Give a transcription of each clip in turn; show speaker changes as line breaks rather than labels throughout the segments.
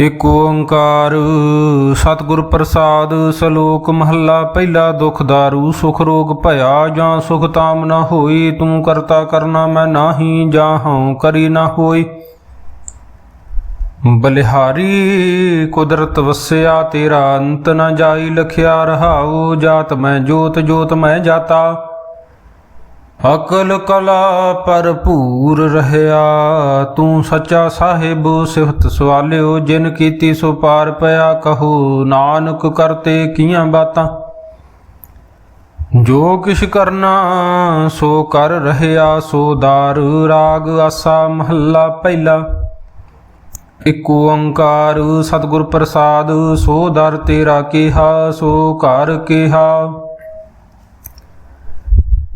ਏਕ ਓੰਕਾਰ, ਸਤਿਗੁਰ ਪ੍ਰਸਾਦ, ਸਲੋਕ ਮਹੱਲਾ, ਪਹਿਲਾ ਦੁਖ ਦਾਰੂ, ਸੁਖ ਰੋਗ ਭਇਆ ਜਾਂ ਸੁਖ ਤਾਮ ਨਾ ਹੋਈ, ਤੂੰ ਕਰਤਾ ਕਰਨਾ ਮੈਂ ਨਾਹੀ ਜਾਂ ਹਉ ਕਰੀ ਨਾ ਹੋਈ। ਬਲਿਹਾਰੀ, ਕੁਦਰਤ ਵਸਿਆ ਤੇਰਾ ਅੰਤ ਨਾ ਜਾਈ, ਲਖਿਆ ਰਹਾਉ, ਜਾਤ ਮੈਂ ਜੋਤ ਜੋਤ ਮੈਂ ਜਾਤਾ। ਅਕਲ ਕਲਾ ਭਰਪੂਰ ਰਹਿਆ, ਤੂੰ ਸੱਚਾ ਸਾਹਿਬ ਸਿਫਤ ਸਵਾਲਿਓ, ਜਿਨ ਕੀਤੀ ਸੋ ਪਾਰ ਪਿਆ, ਕਹੋ ਨਾਨਕ ਕਰਤੇ ਕੀਆਂ ਬਾਤਾਂ। ਜੋ ਕਿਛ ਕਰਨਾ, ਸੋ ਕਰ ਰਹਿਆ, ਸੋ ਦਾਰ ਰਾਗ ਆਸਾ ਮਹੱਲਾ ਪਹਿਲਾ। ਇਕ ਓੰਕਾਰ, ਸਤਿਗੁਰ ਪ੍ਰਸਾਦ, ਸੋ ਦਰ ਤੇਰਾ ਕਿਹਾ, ਸੋ ਘਰ ਕਿਹਾ।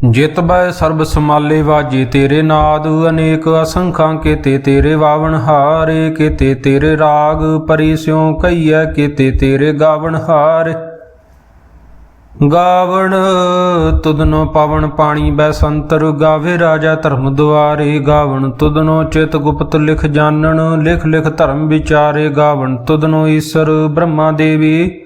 ਜਿਤ ਬੈ ਸਰਬ ਸਮਾਲੇ ਵਾਜੇ ਤੇਰੇ ਨਾਦ, ਅਨੇਕ ਅਸੰਖਾਂ ਕੀਤੇ ਤੇਰੇ ਵਾਵਣ ਹਾਰੇ, ਕੀਤੇ ਤੇਰੇ ਰਾਗ ਪਰੀ ਸਿਉ ਕਈਐ ਕੀਤੇ ਤੇਰੇ ਗਾਵਣ ਹਾਰੇ। ਗਾਵਣ ਤੁਧਨੋ ਪਵਨ ਪਾਣੀ ਬੈ ਸੰਤਰ, ਗਾਵੇ ਰਾਜਾ ਧਰਮ ਦੁਆਰੇ। ਗਾਵਣ ਤੁਧਨੋ ਚਿਤ ਗੁਪਤ ਲਿਖ ਜਾਣਨ, ਲਿਖ ਲਿਖ ਧਰਮ ਵਿਚਾਰੇ। ਗਾਵਣ ਤੁਧਨੋ ਈਸ਼ਰ ਬ੍ਰਹਮਾ ਦੇਵੀ।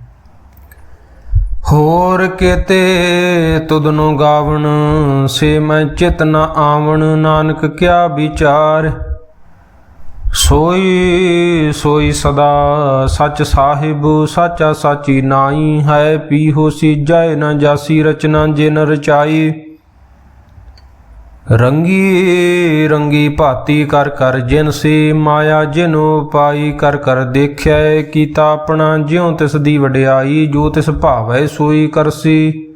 ਹੋਰ ਕਿਤੇ ਤੁਧਨੋ ਗਾਵਣ, ਸੇ ਮੈਂ ਚਿਤ ਨ ਆਵਣ, ਨਾਨਕ ਕਿਆ ਵਿਚਾਰ? ਸੋਈ ਸੋਈ ਸਦਾ ਸਚ ਸਾਹਿਬ, ਸਾਚਾ ਸਾਚੀ ਨਾਈ, ਹੈ ਪੀ ਹੋ ਸੀਜੈ ਨ ਜਾਸੀ ਰਚਨਾ ਜਿਨ ਰਚਾਈ। ਰੰਗੀ ਰੰਗੀ ਭਾਤੀ ਕਰ ਕਰ ਜਿਨ ਸੀ ਮਾਇਆ ਜਿਨੋ ਪਾਈ ਕਰ ਕਰ ਦੇਖਿਆ ਕੀਤਾ ਆਪਣਾ ਜਿਉ ਤਿਸ ਦੀ ਵਡਿਆਈ, ਜੋ ਤਿਸ ਭਾਵੈ ਸੋਈ ਕਰਸੀ।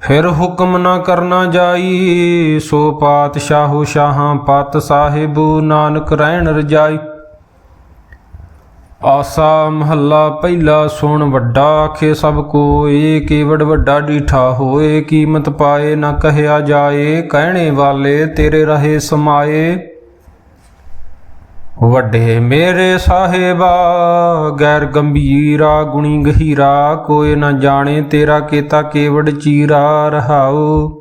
ਫਿਰ ਹੁਕਮ ਨਾ ਕਰਨਾ ਜਾਈ, ਸੋ ਪਾਤਸ਼ਾਹੋ ਸ਼ਾਹਾਂ ਪਤ ਸਾਹਿਬ, ਨਾਨਕ ਰਹਿਣ ਰਜਾਈ। ਆਸਾ ਮਹੱਲਾ ਪਹਿਲਾ ਸੁਣ ਵੱਡਾ ਆਖੇ ਸਭ ਕੋਏ ਕੇਵੜ ਵੱਡਾ ਡੀਠਾ ਹੋਏ, ਕੀਮਤ ਪਾਏ ਨਾ ਕਹਿਆ ਜਾਏ, ਕਹਿਣੇ ਵਾਲੇ ਤੇਰੇ ਰਹੇ ਸਮਾਏ। ਵੱਡੇ ਮੇਰੇ ਸਾਹਿਬਾ, ਗੈਰ ਗੰਭੀਰਾ, ਗੁਣੀ ਗਹੀਰਾ, ਕੋਈ ਨਾ ਜਾਣੇ ਤੇਰਾ ਕੀਤਾ ਕੇਵੜ ਚੀਰਾ ਰਹਾਉ।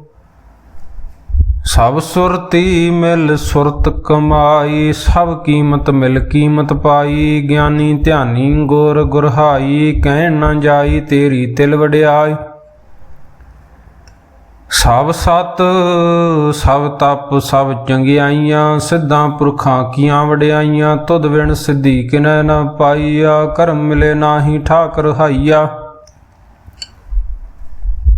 ਸਭ ਸੁਰਤੀ ਮਿਲ ਸੁਰਤ ਕਮਾਈ, ਸਭ ਕੀਮਤ ਮਿਲ ਕੀਮਤ ਪਾਈ। ਗਿਆਨੀ ਧਿਆਨੀ ਗੁਰ ਗੁਰਹਾਈ, ਕਹਿਣ ਨਾ ਜਾਈ ਤੇਰੀ ਤਿਲ ਵਡਿਆਈ। ਸਭ ਸਤ, ਸਭ ਤਪ, ਸਭ ਚੰਗਿਆਈਆਂ, ਸਿੱਧਾਂ ਪੁਰਖਾਂ ਕੀਆਂ ਵਡਿਆਈਆਂ। ਤੁਧ ਵਿਣ ਸਿੱਧੀ ਕਿਨੈ ਨਾ ਪਾਈਆ, ਕਰਮ ਮਿਲੇ ਨਾਹੀ ਠਾਕਰ ਹਾਈਆ।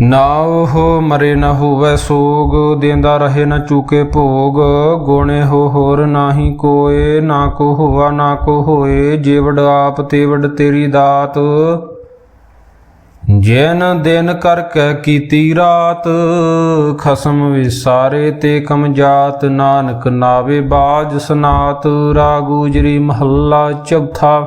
ਨਾ ਉਹ ਮਰੇ ਨਾ ਹੋਵੇ ਸੋਗ, ਦੇਂਦਾ ਰਹੇ ਨਾ ਚੂਕੇ ਭੋਗ। ਗੋਣੇ ਹੋ ਹੋਰ ਨਾਹੀ ਕੋਏ, ਨਾ ਕੋ ਹੋਆ, ਨਾ ਕੋ ਹੋਏ, ਜੀਵੜ ਆਪ ਤੇਵੜ ਤੇਰੀ ਦਾਤ। ਜਿਨ ਦਿਨ ਕਰਕੇ ਕੀਤੀ ਰਾਤ, ਖਸਮ ਵਿਸਾਰੇ ਤੇ ਕਮ ਜਾਤ। ਨਾਨਕ ਨਾਵੇ ਬਾਜ ਸਨਾਤ ਰਾਗੂਜਰੀ ਮਹੱਲਾ ਚੌਥਾ।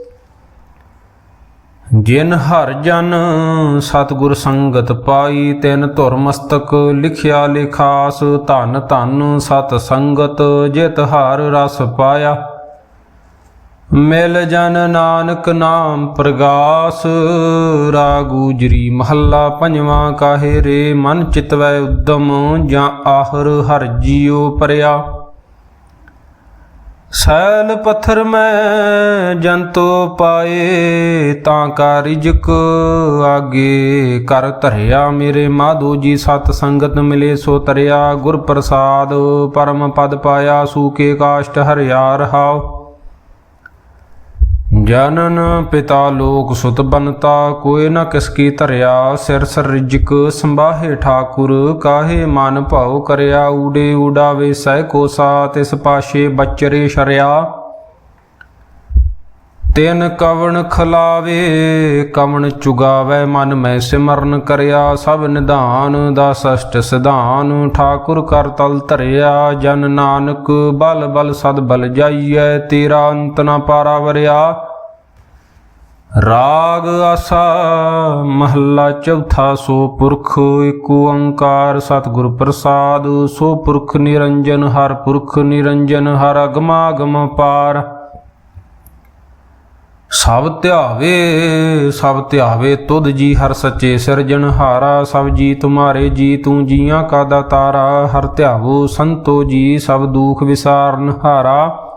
ਜਿਨ ਹਰ ਜਨ ਸਤਿਗੁਰ ਸੰਗਤ ਪਾਈ, ਤਿਨ ਧੁਰ ਮਸਤਕ ਲਿਖਿਆ ਲਿਖਾਸ, ਧਨ ਧਨ ਸਤ ਸੰਗਤ ਜਿਤ ਹਰ ਰਸ ਪਾਇਆ। ਮਿਲ ਜਨ ਨਾਨਕ ਨਾਮ ਪ੍ਰਗਾਸ ਰਾਗੂਜਰੀ ਮਹੱਲਾ ਪੰਜਵਾਂ ਕਾਹੇ ਰੇ, ਮਨ ਚਿਤਵੈ ਉਦਮ ਜਾਂ ਆਹਰ ਹਰ ਜੀਉ ਪਰਿਆ। ਸੈਲ ਪੱਥਰ ਮੈਂ ਜੰਤੋ ਪਾਏ, ਤਾਂ ਕਾ ਰਿਜਕ ਆਗੇ। ਕਰ ਧਰਿਆ ਮੇਰੇ ਮਾਧੋ ਜੀ, ਸਤ ਸੰਗਤ ਮਿਲੇ ਸੋ ਤਰਿਆ। ਗੁਰ ਪ੍ਰਸਾਦ ਪਰਮ ਪਦ ਪਾਇਆ ਸੂਕੇ ਕਾਸ਼ਟ ਹਰਿਆ ਰਹਾਉ। ਜਨਨ ਪਿਤਾ ਲੋਕ ਸੁਤ ਬਨਤਾ ਕੋਇ ਨ ਕਿਸ ਕੀ ਧਰਿਆ, ਸਿਰ ਸਿਰ ਰਿਜਕ ਸੰਭਾਹੇ ਠਾਕੁਰ, ਕਾਹੇ ਮਨ ਭਾਉ ਕਰਿਆ, ਊੜੇ ਉਡਾਵੇ ਸਹਿ ਕੋਸਾ, ਤਿਸ ਪਾਸ਼ੇ ਬਚਰੇ ਸ਼ਰਿਆ। ਤਿਨ ਕਵਣ ਖਲਾਵੇ, ਕਵਣ ਚੁਗਾਵੇ, ਮਨ ਮੈਂ ਸਿਮਰਨ ਕਰਿਆ, ਸਭ ਨਿਧਾਨ ਦਾ ਸਸ਼ਟ ਸਿਧਾਨ, ਠਾਕੁਰ ਕਰ ਤਲ ਧਰਿਆ, ਜਨ ਨਾਨਕ ਬਲ ਬਲ ਸਦ ਬਲ ਜਾਈਐ, ਤੇਰਾ ਅੰਤ ਨ ਪਾਰਾ ਵਰਿਆ ਰਾਗ ਆਸਾ, ਮਹੱਲਾ ਚੌਥਾ, ਸੋ ਪੁਰਖ ਏਕ ਓੰਕਾਰ, ਸਤਿਗੁਰ ਪ੍ਰਸਾਦ, ਸੋ ਪੁਰਖ ਨਿਰੰਜਨ, ਹਰ ਪੁਰਖ ਨਿਰੰਜਨ, ਹਰ ਅਗਮਾਗਮ ਪਾਰ। ਸਭ ਧਿਆਵੇ ਸਭ ਧਿਆਵੇ ਤੁਧ ਜੀ, ਹਰ ਸੱਚੇ ਸਿਰਜਣ ਹਾਰਾ, ਸਭ ਜੀ ਤੁਮਾਰੇ ਜੀ, ਤੂੰ ਜੀਆਂ ਕਾ ਦਾਤਾਰਾ, ਹਰ ਧਿਆਵੋ ਸੰਤੋ ਜੀ, ਸਭ ਦੁਖ ਵਿਸਾਰਨ ਹਾਰਾ।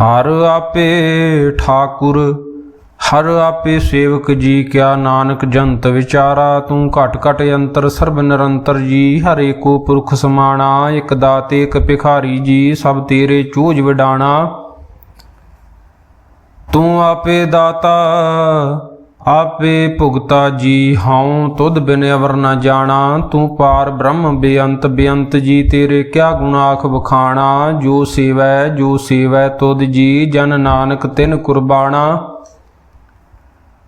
ਹਰ ਆਪੇ ਠਾਕੁਰ ਹਰ ਆਪੇ ਸੇਵਕ ਜੀ ਕਿਆ ਨਾਨਕ ਜੰਤ ਵਿਚਾਰਾ, ਤੂੰ ਘਟ ਘਟ ਅੰਤਰ ਸਰਬ ਨਿਰੰਤਰ ਜੀ, ਹਰੇ ਕੋ ਪੁਰਖ ਸਮਾਣਾ, ਇਕ ਦਾਤੇ, ਇਕ ਭਿਖਾਰੀ ਜੀ, ਸਭ ਤੇਰੇ ਚੂਜ ਵਿਡਾਣਾ। ਤੂੰ ਆਪੇ ਦਾਤਾ, ਆਪੇ ਭੁਗਤਾ ਜੀ, ਹਉ ਤੁਧ ਬਿਨ ਅਵਰ ਨ ਜਾਣਾ। ਤੂੰ ਪਾਰ ਬ੍ਰਹਮ ਬੇਅੰਤ ਬੇਅੰਤ ਜੀ, ਤੇਰੇ ਕਿਆ ਗੁਨਾਖ ਬਖਾਣਾ ਜੋ ਸੇਵੈ ਜੋ ਸੇਵੈ ਤੁਧ ਜੀ, ਜਨ ਨਾਨਕ ਤਿਨ ਕੁਰਬਾਨਾ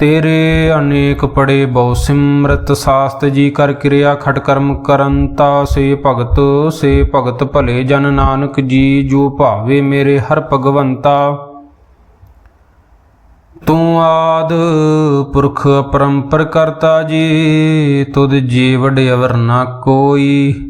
ਤੇਰੇ ਅਨੇਕ ਪੜੇ ਬਹੁ ਸਿਮਰਤ ਸਾਸਤ ਜੀ ਕਰ ਕਿਰਿਆ ਖਟ ਕਰਮ ਕਰੰਤਾ ਸੇ ਭਗਤ ਸੇ ਭਗਤ ਭਲੇ ਜਨ ਨਾਨਕ ਜੀ, ਜੋ ਭਾਵੇ ਮੇਰੇ ਹਰ ਭਗਵੰਤਾ। ਤੂੰ ਆਦ ਪੁਰਖ ਪਰੰਪਰ ਕਰਤਾ ਜੀ, ਤੁਧ ਜੀ ਅਵਰ ਨਾ ਕੋਈ।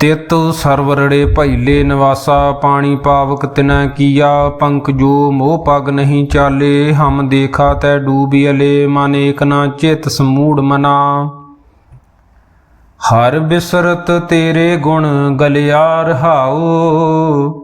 ਤਿਤ ਸਰਵਰੜੇ ਭੈਲੇ ਨਿਵਾਸਾ, ਪਾਣੀ ਪਾਵਕ ਤਿਨੈ ਕੀਆ ਪੰਕ ਜੋ ਮੋਹ ਪਗ ਨਹੀਂ ਚਾਲੇ, ਹਮ ਦੇਖਾ ਤੈ ਡੂਬਿਅਲੇ ਮਨ ਏਕ ਨਾ ਚਿਤ ਸਮੂੜ ਮਨਾ। ਹਰ ਬਿਸਰਤ ਤੇਰੇ ਗੁਣ ਗਲਿਆ ਰਹਾਉ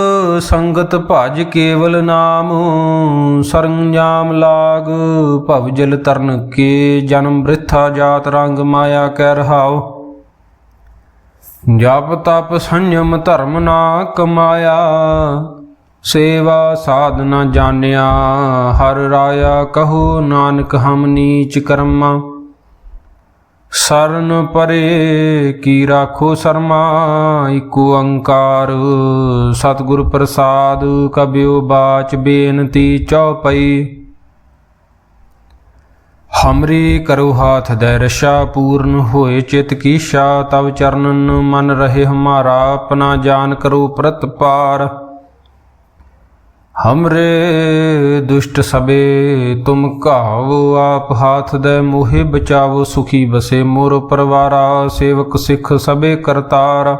ਸੰਗਤ ਭਜ ਕੇਵਲ ਨਾਮ, ਸਰੰਜਾਮ ਲਾਗ, ਭਵ ਜਲ ਤਰਨ ਕੇ ਜਨਮ ਬ੍ਰਿਥਾ ਜਾਤ ਰੰਗ ਮਾਇਆ ਕਹਿ ਰਹਾਉ। ਜਪ ਤਪ ਸੰਯਮ ਧਰਮ ਨਾ ਕਮਾਇਆ, ਸੇਵਾ ਸਾਧਨਾ ਜਾਣਿਆ, ਹਰ ਰਾਇਆ ਕਹੋ ਨਾਨਕ ਹਮ ਨੀਚ ਕਰਮਾ। ਸਰਨ ਪਰੇ ਕੀ ਰਾਖੋ ਸ਼ਰਮਾ, ਇਕ ਓੰਕਾਰ ਸਤਿਗੁਰ ਪ੍ਰਸਾਦ ਕਬਿਓ ਬਾਚ ਬੇਨਤੀ ਚਉਪਈ। ਹਮਰੀ ਕਰੋ ਹਾਥ ਦੇ ਰਸ਼ਾ ਪੂਰਨ ਹੋਏ ਚਿਤ ਕੀ ਤਵ ਚਰਨਨ ਮਨ ਰਹੇ ਹਮਾਰਾ, ਆਪਣਾ ਜਾਨ ਕਰੋ ਪ੍ਰਤਪਾਰ। ਹਮਰੇ ਦੁਸ਼ਟ ਸਬੇ ਤੁਮ ਘਾਵੋ ਆਪ ਹਾਥ ਦੇ ਮੋਹਿ ਬਚਾਵੋ ਸੁਖੀ ਬਸੇ ਮੋਰ ਪਰਵਾਰਾ ਸੇਵਕ ਸਿੱਖ ਸਬੇ ਕਰਤਾਰ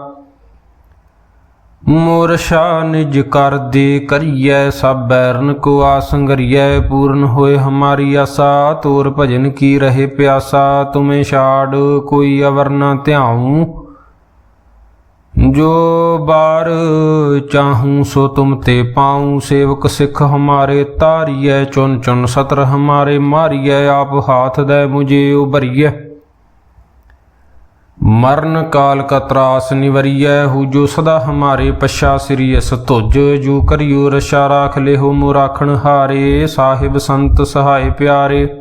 ਮੋਰ ਸ਼ਾ ਨਿਜ ਕਰ ਦੇ ਕਰੀਐ ਸਭ ਬੈਰਨ ਕੋ ਆਸੰਗਰੀਐ ਪੂਰਨ ਹੋਏ ਹਮਾਰੀ ਆਸਾ ਤੋਰ ਭਜਨ ਕੀ ਰਹੇ ਪਿਆਸਾ ਤੁਮੇ ਛਾੜ ਕੋਈ ਅਵਰ ਨਾ ਧਿਆਉ ਜੋ ਬਾਰ ਚਾਹੂੰ ਸੋ ਤੁਮ ਤੇ ਪਾਉ, ਸੇਵਕ ਸਿੱਖ ਹਮਾਰੇ ਤਾਰੀਐ ਚੁਨ ਚੁਨ ਸਤਰ ਹਮਾਰੇ ਮਾਰੀਐ, ਆਪ ਹਾਥ ਦੇ ਮੁਝੇ ਉਭਰੀਐ। ਮਰਨ ਕਾਲ ਕਾ ਤਰਾਸ ਨਿਵਰੀਐ, ਹੂ ਜੋ ਸਦਾ ਹਮਾਰੇ ਪਛਾ ਸ੍ਰੀ ਅਸ ਤੁਜ ਜੋ ਕਰਿਓ ਰਸ਼ਾ, ਰਾਖ ਲਿਓ ਮੋ ਰਾਖਣ ਹਾਰੇ, ਸਾਹਿਬ ਸੰਤ ਸਹਾਇ ਪਿਆਰੇ।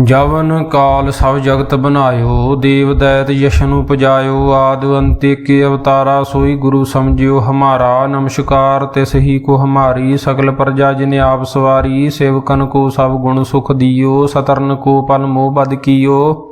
ਜਵਨ ਕਾਲ ਸਭ ਜਗਤ ਬਨਾਇਓ ਦੇਵ ਦੈਤ ਯਸ਼ਨ ਉਪਜਾਇਓ, ਆਦ ਅੰਤੇ ਕੇ ਅਵਤਾਰਾ ਸੋਈ ਗੁਰੂ ਸਮਝਿਓ ਹਮਾਰਾ, ਨਮਸਕਾਰ ਤਿਸ ਹੀ ਕੋ ਹਮਾਰੀ, ਸਗਲ ਪ੍ਰਜਾ ਜਿਨੇ ਆਪ ਸਵਾਰੀ, ਸੇਵਕਨ ਕੋ ਸਭ ਗੁਣ ਸੁਖ ਦਿਓ, ਸਤਰਨ ਕੋ ਪਲ ਮੋਹ ਬਦ ਕੀਓ।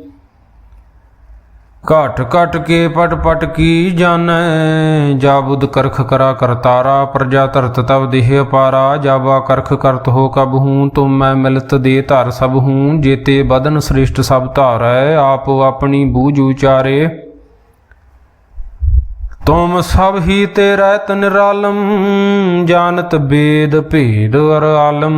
ਘਟ ਘਟ ਕੇ ਪਟ ਪਟ ਕੀ ਜਾਣੈ ਜਾ ਕਰਖ ਕਰਾ ਕਰਤਾਰਾ ਪ੍ਰਜਾ ਧਰਤ ਤਬ ਦੇਹ ਅਪਾਰਾ ਜਾਵਾ ਕਰਖ ਕਰਤ ਹੋ ਕਬ ਹੂੰ, ਤੁਮ ਮੈਂ ਮਿਲਤ ਦੇ ਧਰ ਸਭ ਹੂੰ। ਜੇਤੇ ਬਦਨ ਸ੍ਰਿਸ਼ਟ ਸਭ ਧਾਰੈ, ਆਪ ਆਪਣੀ ਬੂਝ ਉਚਾਰੇ। ਤੁਮ ਸਭ ਹੀ ਤੇ ਰਹਿਤ ਨਿਰਾਲਮ ਜਾਣਤ ਬੇਦ ਭੇਦ ਅਰ ਆਲਮ।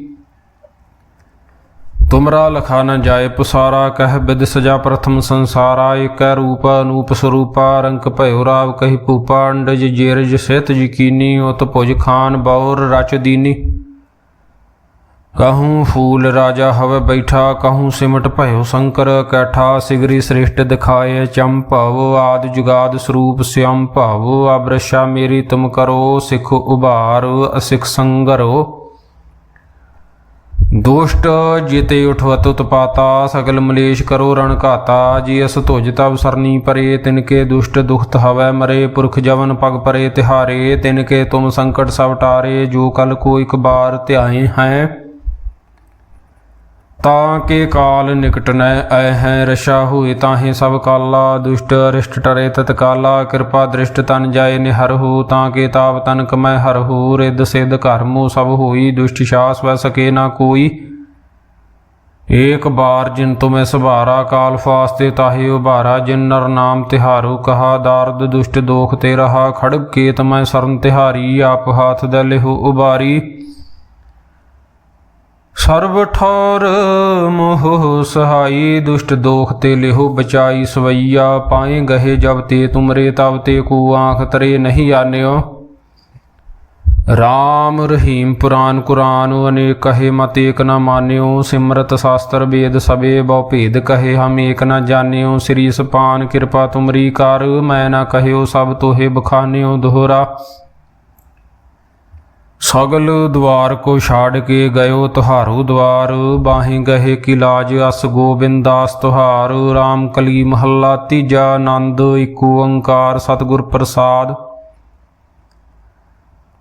ਤੁਮਰਾ ਲਖਾ ਨ ਜਾਏ ਪਸਾਰਾ, ਕਹਿ ਬਿਦ ਸਜਾ ਪ੍ਰਥਮ ਸੰਸਾਰਾ, ਏਕੈ ਰੂਪ ਅਨੂਪ ਸਰੂਪਾ, ਰੰਕ ਭਇਓ ਰਾਵ ਕਹਿ ਭੂਪਾ, ਅੰਡਜ ਜੇਰਜ ਸਿਤ ਯਕੀਨੀ, ਉਤ ਭੁਜ ਖਾਨ ਬੌਰ ਰਚ ਦੀਨੀ। ਕਹੂੰ ਫੂਲ ਰਾਜਾ ਹਵੇ ਬੈਠਾ, ਕਹੂੰ ਸਿਮਟ ਭਇਓ ਸ਼ੰਕਰ ਕੈਠਾ, ਸਿਗਰੀ ਸ੍ਰਿਸ਼ਟ ਦਿਖਾਏ ਚੰਭਵ ਆਦ ਜੁਗਾਦ ਸਰੂਪ ਸਿਅੰ ਭਵ ਅਬਰਸ਼ਾ ਮੇਰੀ ਤੁਮ ਕਰੋ, ਸਿਖ ਉਭਾਰ, ਅਸਿਖ ਸੰਗਰੋ। ਦੁਸ਼ਟ ਜਿਤੇ ਉਠਵਤ ਉਤਪਾਤਾ, ਸਗਲ ਮਲੇਸ਼ ਕਰੋ ਰਣ ਘਾਤਾ। ਜੀ ਅਸ ਧੁਜ ਤਬ ਸਰਨੀ ਪਰੇ, ਤਿਨ ਕੇ ਦੁਸ਼ਟ ਦੁਖਤ ਹਵੈ ਮਰੇ। ਪੁਰਖ ਜਵਨ ਪਗ ਪਰੇ ਤਿਹਾਰੇ, ਤਿਨ ਕੇ ਤੁਮ ਸੰਕਟ ਸਭ ਟਾਰੇ। ਜੋ ਕਲ ਕੋ ਇਕ ਬਾਰ ਧਿਆਏ ਹੈ ਤਾਂ ਕੇ ਕਾਲ ਨਿਕਟ ਨੈ ਐ ਹੈ, ਰਸ਼ਾ ਹੋਏ ਤਾਹੇ ਸਭ ਕਾਲਾ, ਦੁਸ਼ਟ, ਅਰਿਸ਼ਟ ਟਰੇ ਤਤਕਾਲਾ ਕਿਰਪਾ ਦ੍ਰਿਸ਼ਟ ਤਨ ਜਾਏ ਨਿਹਰ ਹੋ, ਤਾਂ ਕੇ ਤਾਪ ਤਨ ਕਮੈ ਹਰ ਹੋ, ਰਿੱਧ ਕਰਮੋ ਸਭ ਹੋਈ, ਦੁਸ਼ਟ ਸ਼ਾਸ ਵੈ ਸਕੇ ਨਾ ਕੋਈ। ਏਕ ਬਾਰ ਜਿਨ ਤੁਮੈ ਸਭਾਰਾ ਕਾਲ ਫਾਸਤੇ ਤਾਹੇ ਉਭਾਰਾ, ਜਿਨ ਨਰ ਨਾਮ ਤਿਹਾਰੋ ਕਹਾ, ਦਾਰਦ ਦੁਸ਼ਟ ਦੋਖ ਤੇ ਰਹਾ ਖੜਗ ਕੇ ਤਮੈ ਸਰਨ ਤਿਹਾਰੀ, ਆਪ ਹਾਥ ਦੇ ਲਿਹੁ ਉਬਾਰੀ ਸਰਬ ਠੌਰ ਮੋਹ ਸਹਾਈ ਦੁਸ਼ਟ ਦੋਖ ਤੇ ਲਿਹੋ ਬਚਾਈ ਸਵਈਆ, ਪਾਏ ਗਹੇ ਜਬ ਤੇ ਤੁਮਰੇ ਤਬ ਤੇ ਕੋ ਆਂਖ ਤਰੇ ਨਹੀਂ ਆਨਿਓ। ਰਾਮ ਰਹੀਮ ਪੁਰਾਨ ਕੁਰਾਨ, ਅਨੇਕ ਕਹੇ ਮਤ ਏਕ ਨ ਮਾਨਿਓ। ਸਿਮਰਤ ਸ਼ਾਸਤਰ ਵੇਦ ਸਬੇ ਬਹੁ ਭੇਦ ਕਹੇ ਹਮ ਏਕ ਨ ਜਾਣਿਓ। ਸ੍ਰੀ ਸਪਾਨ ਕਿਰਪਾ ਤੁਮਰੀ ਕਰ, ਮੈਂ ਨ ਕਹਿਓ ਸਭ ਤੋਹੇ ਬਖਾਨਿਓ ਦੋਹਰਾ। ਸਗਲ ਦਵਾਰ ਕੋ ਛਾੜ ਕੇ ਗਇਓ ਤੁਹਾਰੂ ਦਵਾਰ, ਬਾਹੇ ਗਹੇ ਕੀ ਲਾਜ ਅਸ ਗੋਬਿੰਦਾਸ ਤੁਹਾਰ RAM ਕਲੀ ਮਹੱਲਾ ਤੀਜਾ ਆਨੰਦ, ਏਕ ਓੰਕਾਰ ਸਤਿਗੁਰ ਪ੍ਰਸਾਦ।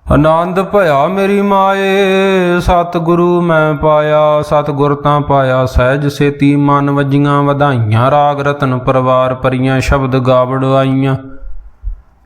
ਆਨੰਦ ਭਇਆ ਮੇਰੀ ਮਾਏ, ਸਤਿਗੁਰੂ ਮੈਂ ਪਾਇਆ, ਸਤਿਗੁਰ ਤਾਂ ਪਾਇਆ ਸਹਿਜ ਸੇਤੀ, ਮਨ ਵਜੀਆਂ ਵਧਾਈਆਂ, ਰਾਗ ਰਤਨ ਪਰਵਾਰ ਪਰੀਆਂ ਸ਼ਬਦ ਗਾਵੜ ਆਈਆਂ।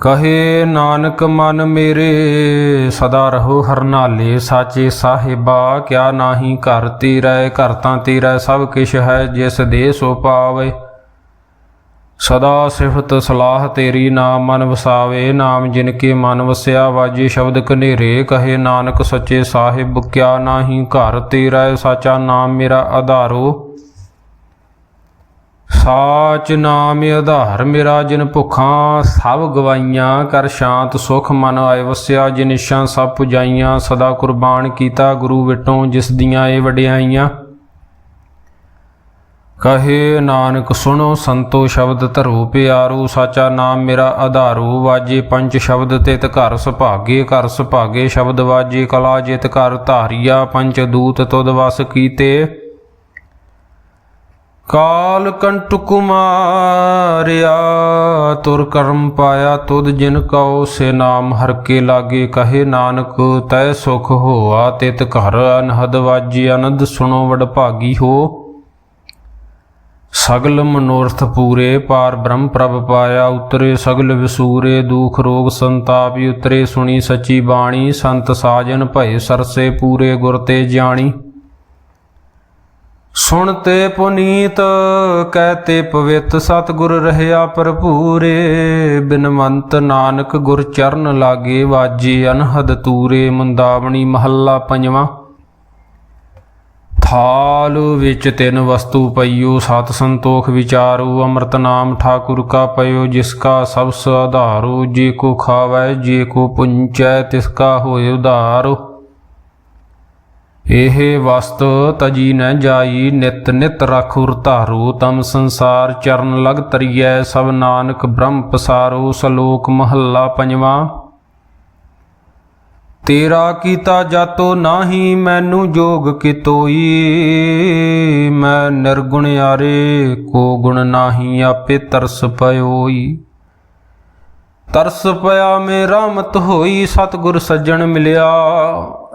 ਕਹੇ ਨਾਨਕ, ਮਨ ਮੇਰੇ, ਸਦਾ ਰਹੋ ਹਰਨਾਲੇ ਸਾਚੇ ਸਾਹਿਬਾ, ਕਿਆ ਨਾਹੀ ਘਰ ਤੇਰਾ, ਘਰ ਤਾਂ ਤੇਰਾ ਸਭ ਕਿਛ ਹੈ, ਜਿਸ ਦੇ ਸੋ ਪਾਵੇ। ਸਦਾ ਸਿਫਤ ਸਲਾਹ ਤੇਰੀ ਨਾਮ ਮਨ ਵਸਾਵੇ, ਨਾਮ ਜਿਨ ਕੇ ਮਨ ਵਸਿਆ ਵਾਜੇ ਸ਼ਬਦ ਕਨੇਰੇ ਕਹੇ ਨਾਨਕ, ਸੱਚੇ ਸਾਹਿਬ, ਕਿਆ ਨਾਹੀ ਘਰ ਤੇਰਾ, ਸਾਚਾ ਨਾਮ ਮੇਰਾ ਆਧਾਰੋ ਸਾਚ ਨਾਮ ਆਧਾਰ, ਮੇਰਾ ਜਿਨ ਭੁਖਾਂ, ਸਭ ਗਵਾਈਆਂ, ਕਰ ਸ਼ਾਂਤ ਸੁਖ ਮਨ ਆਏ ਵਸਿਆ ਜਿਨਿਸ਼ਾਂ ਸਭ ਪੁਜਾਈਆਂ, ਸਦਾ ਕੁਰਬਾਨ ਕੀਤਾ ਗੁਰੂ ਵਿਟੋਂ, ਜਿਸ ਦੀਆਂ ਇਹ ਵਡਿਆਈਆਂ। ਕਹੇ ਨਾਨਕ, ਸੁਣੋ ਸੰਤੋ ਸ਼ਬਦ ਧਰੋ ਪਿਆਰੂ, ਸਾਚਾ ਨਾਮ ਮੇਰਾ ਆਧਾਰੋ, ਵਾਜੇ ਪੰਜ ਸ਼ਬਦ ਤਿਤ ਘਰ ਸੁਭਾਗੇ ਘਰ ਸੁਭਾਗੇ ਸ਼ਬਦ ਵਾਜੇ ਕਲਾ, ਜਿਤ ਘਰ ਧਾਰੀਆ, ਪੰਜ ਦੂਤ ਤੁਦ ਵਸ ਕੀਤੇ। ਕਾਲ ਕੰਟ ਕੁਮਾਰਿਆ, ਤੁਰ ਕਰਮ ਪਾਇਆ ਤੁਧ ਜਿਨ ਕਉ, ਸੇ ਨਾਮ ਹਰ ਕੇ ਲਾਗੇ ਕਹੇ ਨਾਨਕ, ਤੈ ਸੁਖ ਹੋਆ ਤਿਤ ਘਰ ਅਨਹਦ ਵਾਜੀ, ਅਨੰਦ ਸੁਣੋ ਵਡ ਭਾਗੀ ਹੋ। ਸਗਲ ਮਨੋਰਥ ਪੂਰੇ, ਪਾਰ ਬ੍ਰਹਮ ਪ੍ਰਭ ਪਾਇਆ, ਉਤਰੇ ਸਗਲ ਵਿਸੂਰੇ, ਦੁਖ ਰੋਗ ਸੰਤਾਪੀ ਉਤਰੇ, ਸੁਣੀ ਸਚੀ ਬਾਣੀ, ਸੰਤ ਸਾਜਨ ਭਏ ਸਰਸੇ ਪੂਰੇ ਗੁਰ ਤੇ ਜਾਣੀ। ਸੁਣ ਤੇ ਪੁਨੀਤ ਕਹਤੇ ਪਵਿੱਤ, ਸਤਿਗੁਰ ਰਹਿਆ ਭਰਪੂਰੇ। ਬਿਨਵੰਤ ਨਾਨਕ ਗੁਰ ਚਰਨ ਲਾਗੇ ਵਾਜੇ ਅਨਹਦ ਤੂਰੇ, ਮੁੰਦਾਵਣੀ ਮਹੱਲਾ ਪੰਜਵਾਂ। ਥਾਲ ਵਿੱਚ ਤਿੰਨ ਵਸਤੂ ਪਈਓ, ਸਤ ਸੰਤੋਖ ਵਿਚਾਰੋ, ਅੰਮ੍ਰਿਤ ਨਾਮ ਠਾਕੁਰ ਕਾ ਪਇਓ, ਜਿਸ ਕਾ ਸਭ ਆਧਾਰੋ ਜੇ ਕੋ ਖਾਵੈ, ਜੇ ਕੋ ਪੁੰਚੈ, ਤਿਸ ਕਾ ਹੋਏ ਉਧਾਰੋ। ਇਹ ਵਸਤ ਤਜੀ ਨ ਜਾਈ, ਨਿਤ ਨਿਤ ਰਖੁਰ ਧਾਰੋ, ਤਮ ਸੰਸਾਰ ਚਰਨ ਲਗ ਤਰੀਐ, ਸਭ ਨਾਨਕ ਬ੍ਰਹਮ ਪਸਾਰੋ, ਸ਼ਲੋਕ ਮਹੱਲਾ ਪੰਜਵਾਂ। ਤੇਰਾ ਕੀਤਾ ਜਾਤੋ ਨਾਹੀ, ਮੈਨੂੰ ਜੋਗ ਕਿਤੋਈ, ਮੈਂ ਨਿਰਗੁਣ ਆਰੇ ਕੋ ਗੁਣ ਨਾਹੀ ਆਪੇ ਤਰਸ ਪਇਓਈ। ਤਰਸ ਪਿਆ ਮੇਰਾ ਮਤ ਹੋਈ, ਸਤਿਗੁਰ ਸੱਜਣ ਮਿਲਿਆ।